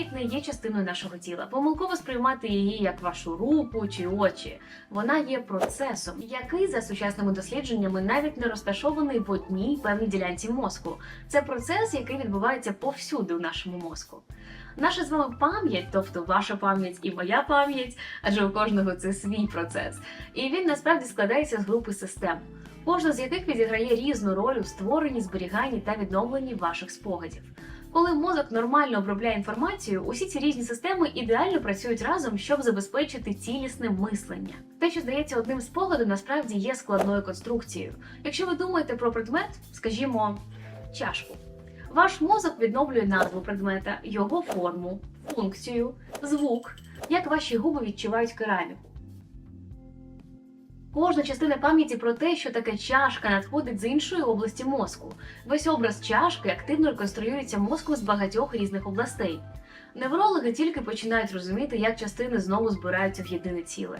Пам'ять не є частиною нашого тіла. Помилково сприймати її як вашу руку чи очі. Вона є процесом, який за сучасними дослідженнями навіть не розташований в одній певній ділянці мозку. Це процес, який відбувається повсюди у нашому мозку. Наша з вами пам'ять, тобто ваша пам'ять і моя пам'ять, адже у кожного це свій процес. І він насправді складається з групи систем, кожна з яких відіграє різну роль у створенні, зберіганні та відновленні ваших спогадів. Коли мозок нормально обробляє інформацію, усі ці різні системи ідеально працюють разом, щоб забезпечити цілісне мислення. Те, що здається одним спогадом, насправді є складною конструкцією. Якщо ви думаєте про предмет, скажімо, чашку. Ваш мозок відновлює назву предмета, його форму, функцію, звук, як ваші губи відчувають кераміку. Кожна частина пам'яті про те, що таке чашка надходить з іншої області мозку. Весь образ чашки активно реконструюється мозком з багатьох різних областей. Неврологи тільки починають розуміти, як частини знову збираються в єдине ціле.